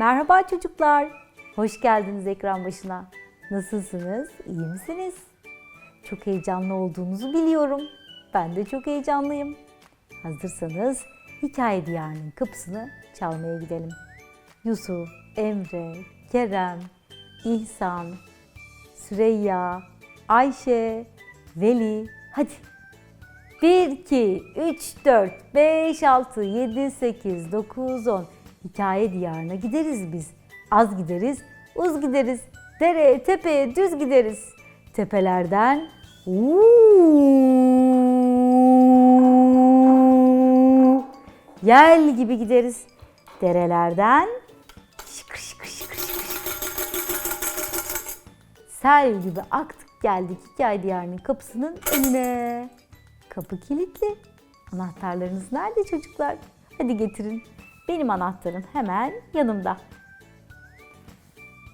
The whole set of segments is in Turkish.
Merhaba çocuklar. Hoş geldiniz ekran başına. Nasılsınız? İyi misiniz? Çok heyecanlı olduğunuzu biliyorum. Ben de çok heyecanlıyım. Hazırsanız hikaye diyarının kapısını çalmaya gidelim. Yusuf, Emre, Kerem, İhsan, Süreyya, Ayşe, Veli. Hadi 1, 2, 3, 4, 5, 6, 7, 8, 9, 10. Hikaye diyarına gideriz biz. Az gideriz, uz gideriz. Dereye, tepeye, düz gideriz. Tepelerden uuu, yel gibi gideriz. Derelerden şıkır şıkır şıkır şıkır sel gibi aktık geldik hikaye diyarının kapısının önüne. Kapı kilitli. Anahtarlarınız nerede çocuklar? Hadi getirin. Benim anahtarım hemen yanımda.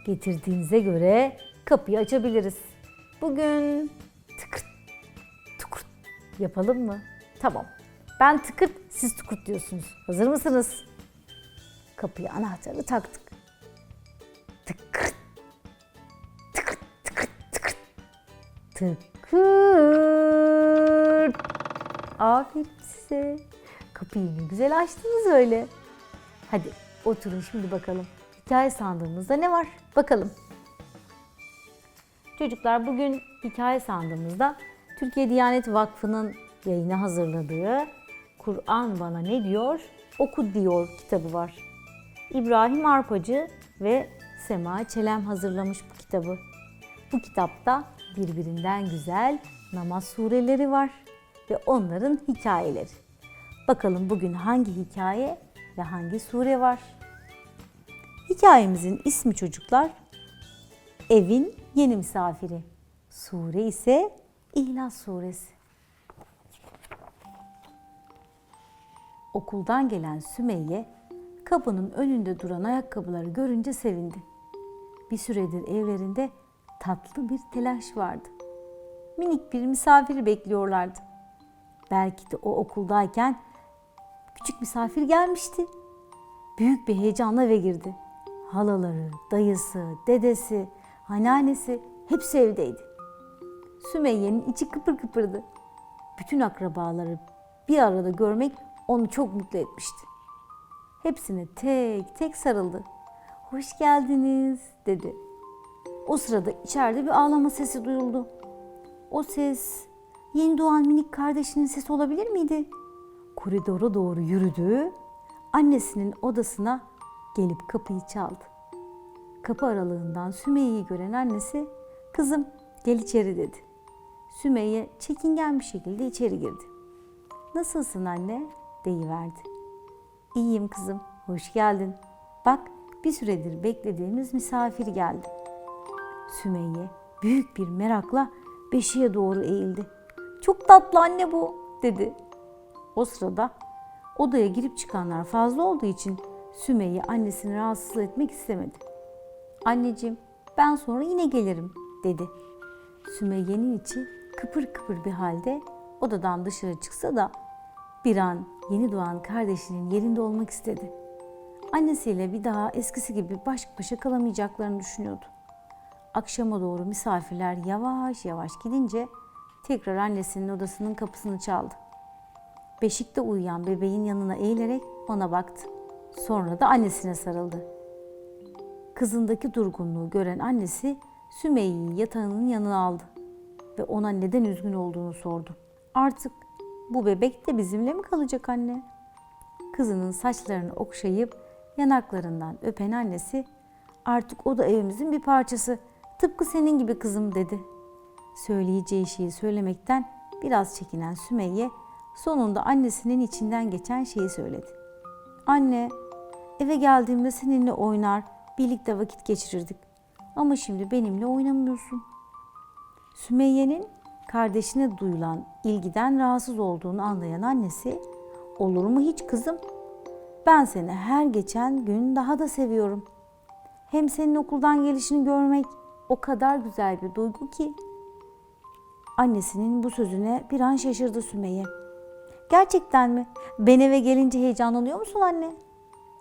Getirdiğinize göre kapıyı açabiliriz. Bugün tıkırt tıkırt yapalım mı? Tamam. Ben tıkırt, siz tıkırt diyorsunuz. Hazır mısınız? Kapıya anahtarı taktık. Tıkırt tıkırt tıkırt tıkırt tıkırt. Aferin size. Kapıyı ne güzel açtınız öyle. Hadi oturun şimdi bakalım. Hikaye sandığımızda ne var? Bakalım. Çocuklar bugün hikaye sandığımızda Türkiye Diyanet Vakfı'nın yayına hazırladığı Kur'an bana ne diyor? Oku diyor kitabı var. İbrahim Arpacı ve Sema Çelem hazırlamış bu kitabı. Bu kitapta birbirinden güzel namaz sureleri var ve onların hikayeleri. Bakalım bugün hangi hikaye ve hangi sure var? Hikayemizin ismi çocuklar Evin Yeni Misafiri. Sure ise İhlas Suresi. Okuldan gelen Sümeyye kapının önünde duran ayakkabıları görünce sevindi. Bir süredir evlerinde tatlı bir telaş vardı. Minik bir misafir bekliyorlardı. Belki de o okuldayken küçük misafir gelmişti. Büyük bir heyecanla eve girdi. Halaları, dayısı, dedesi, anneannesi hepsi evdeydi. Sümeyye'nin içi kıpır kıpırdı. Bütün akrabaları bir arada görmek onu çok mutlu etmişti. Hepsine tek tek sarıldı. Hoş geldiniz dedi. O sırada içeride bir ağlama sesi duyuldu. O ses yeni doğan minik kardeşinin sesi olabilir miydi? Koridora doğru yürüdü. Annesinin odasına gelip kapıyı çaldı. Kapı aralığından Sümeyye'yi gören annesi, "Kızım, gel içeri." dedi. Sümeyye çekingen bir şekilde içeri girdi. "Nasılsın anne?" deyiverdi. İyiyim kızım, hoş geldin. Bak, bir süredir beklediğimiz misafir geldi. Sümeyye büyük bir merakla beşiğe doğru eğildi. Çok tatlı anne bu dedi. O sırada odaya girip çıkanlar fazla olduğu için Sümeyye annesini rahatsız etmek istemedi. Anneciğim ben sonra yine gelirim dedi. Sümeyye'nin içi kıpır kıpır bir halde odadan dışarı çıksa da bir an yeni doğan kardeşinin yerinde olmak istedi. Annesiyle bir daha eskisi gibi baş başa kalamayacaklarını düşünüyordu. Akşama doğru misafirler yavaş yavaş gidince tekrar annesinin odasının kapısını çaldı. Beşikte uyuyan bebeğin yanına eğilerek ona baktı. Sonra da annesine sarıldı. Kızındaki durgunluğu gören annesi Sümeyye'yi yatağının yanına aldı ve ona neden üzgün olduğunu sordu. Artık bu bebek de bizimle mi kalacak anne? Kızının saçlarını okşayıp yanaklarından öpen annesi artık o da evimizin bir parçası. Tıpkı senin gibi kızım dedi. Söyleyeceği şeyi söylemekten biraz çekinen Sümeyye sonunda annesinin içinden geçen şeyi söyledi. Anne, eve geldiğimde seninle oynar, birlikte vakit geçirirdik. Ama şimdi benimle oynamıyorsun. Sümeyye'nin kardeşine duyulan ilgiden rahatsız olduğunu anlayan annesi, olur mu hiç kızım? Ben seni her geçen gün daha da seviyorum. Hem senin okuldan gelişini görmek o kadar güzel bir duygu ki. Annesinin bu sözüne bir an şaşırdı Sümeyye. Gerçekten mi? Ben eve gelince heyecanlanıyor musun anne?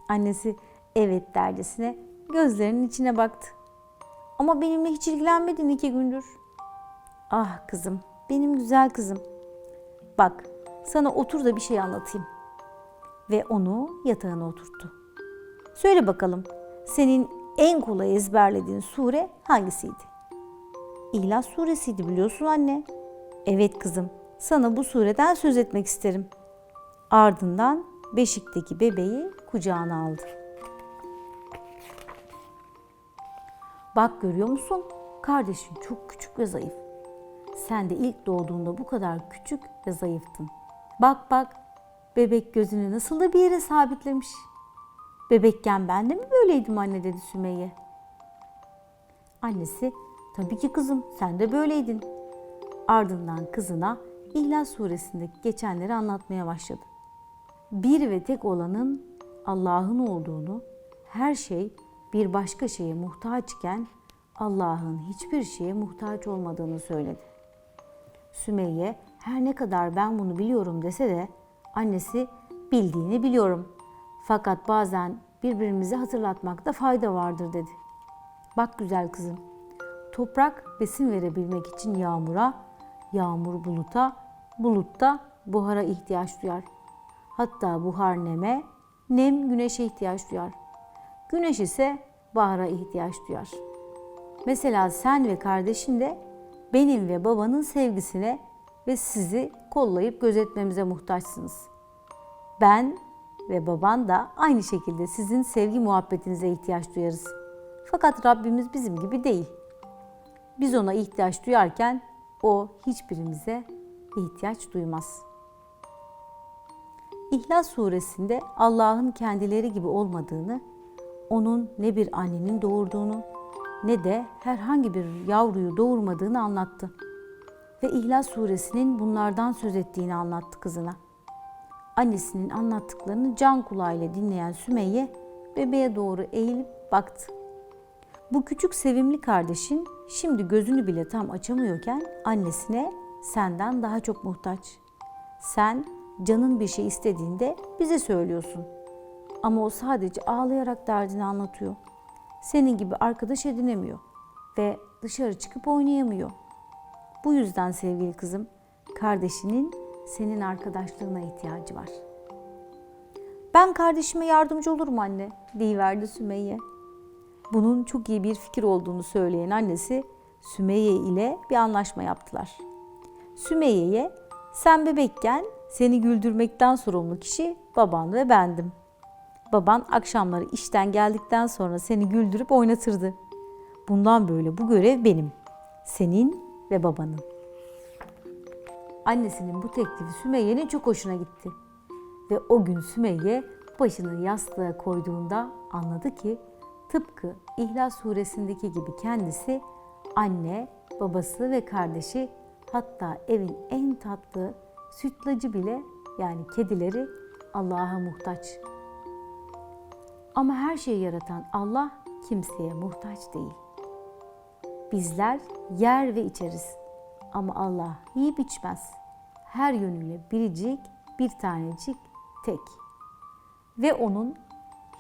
Annesi evet dercesine gözlerinin içine baktı. Ama benimle hiç ilgilenmedin iki gündür. Ah kızım, benim güzel kızım. Bak, sana otur da bir şey anlatayım. Ve onu yatağına oturttu. Söyle bakalım, senin en kolay ezberlediğin sure hangisiydi? İhlas suresiydi biliyorsun anne. Evet kızım, sana bu sureden söz etmek isterim. Ardından beşikteki bebeği kucağına aldı. Bak görüyor musun? Kardeşin çok küçük ve zayıf. Sen de ilk doğduğunda bu kadar küçük ve zayıftın. Bak bak, bebek gözünü nasıl da bir yere sabitlemiş. Bebekken ben de mi böyleydim anne dedi Sümeyye. Annesi, tabii ki kızım sen de böyleydin. Ardından kızına İhlas suresindeki geçenleri anlatmaya başladı. Bir ve tek olanın Allah'ın olduğunu, her şey bir başka şeye muhtaçken Allah'ın hiçbir şeye muhtaç olmadığını söyledi. Sümeyye her ne kadar ben bunu biliyorum dese de annesi bildiğini biliyorum. Fakat bazen birbirimizi hatırlatmakta fayda vardır dedi. Bak güzel kızım, toprak besin verebilmek için yağmura, yağmur buluta, bulut da buhara ihtiyaç duyar. Hatta buhar neme, nem güneşe ihtiyaç duyar. Güneş ise bahara ihtiyaç duyar. Mesela sen ve kardeşin de benim ve babanın sevgisine ve sizi kollayıp gözetmemize muhtaçsınız. Ben ve baban da aynı şekilde sizin sevgi muhabbetinize ihtiyaç duyarız. Fakat Rabbimiz bizim gibi değil. Biz ona ihtiyaç duyarken o hiçbirimize ihtiyaç duymaz. İhlas suresinde Allah'ın kendileri gibi olmadığını, onun ne bir annenin doğurduğunu ne de herhangi bir yavruyu doğurmadığını anlattı. Ve İhlas suresinin bunlardan söz ettiğini anlattı kızına. Annesinin anlattıklarını can kulağıyla dinleyen Sümeyye bebeğe doğru eğilip baktı. Bu küçük sevimli kardeşin şimdi gözünü bile tam açamıyorken annesine senden daha çok muhtaç. Sen canın bir şey istediğinde bize söylüyorsun. Ama o sadece ağlayarak derdini anlatıyor. Senin gibi arkadaş edinemiyor ve dışarı çıkıp oynayamıyor. Bu yüzden sevgili kızım, kardeşinin senin arkadaşlığına ihtiyacı var. Ben kardeşime yardımcı olurum anne, deyiverdi Sümeyye. Bunun çok iyi bir fikir olduğunu söyleyen annesi Sümeyye ile bir anlaşma yaptılar. Sümeyye'ye sen bebekken seni güldürmekten sorumlu kişi baban ve bendim. Baban akşamları işten geldikten sonra seni güldürüp oynatırdı. Bundan böyle bu görev benim. Senin ve babanın. Annesinin bu teklifi Sümeyye'nin çok hoşuna gitti. Ve o gün Sümeyye başını yastığa koyduğunda anladı ki tıpkı İhlas suresindeki gibi kendisi anne, babası ve kardeşi hatta evin en tatlı sütlacı bile yani kedileri Allah'a muhtaç. Ama her şeyi yaratan Allah kimseye muhtaç değil. Bizler yer ve içeriz ama Allah yiyip içmez. Her yönüyle biricik, bir tanecik, tek. Ve onun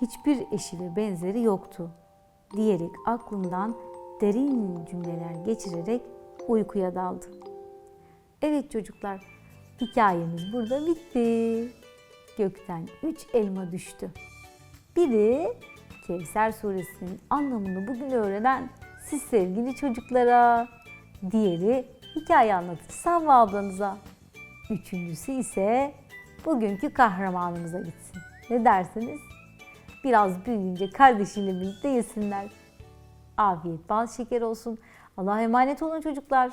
hiçbir eşi ve benzeri yoktu diyerek aklından derin cümleler geçirerek uykuya daldı. Evet çocuklar, hikayemiz burada bitti. Gökten üç elma düştü. Biri Kevser suresinin anlamını bugün öğrenen siz sevgili çocuklara. Diğeri hikaye anlatıcısı Havva ablanıza. Üçüncüsü ise bugünkü kahramanımıza gitsin. Ne dersiniz? Biraz büyüyünce kardeşiyle birlikte yesinler. Afiyet bal şeker olsun. Allah'a emanet olun çocuklar.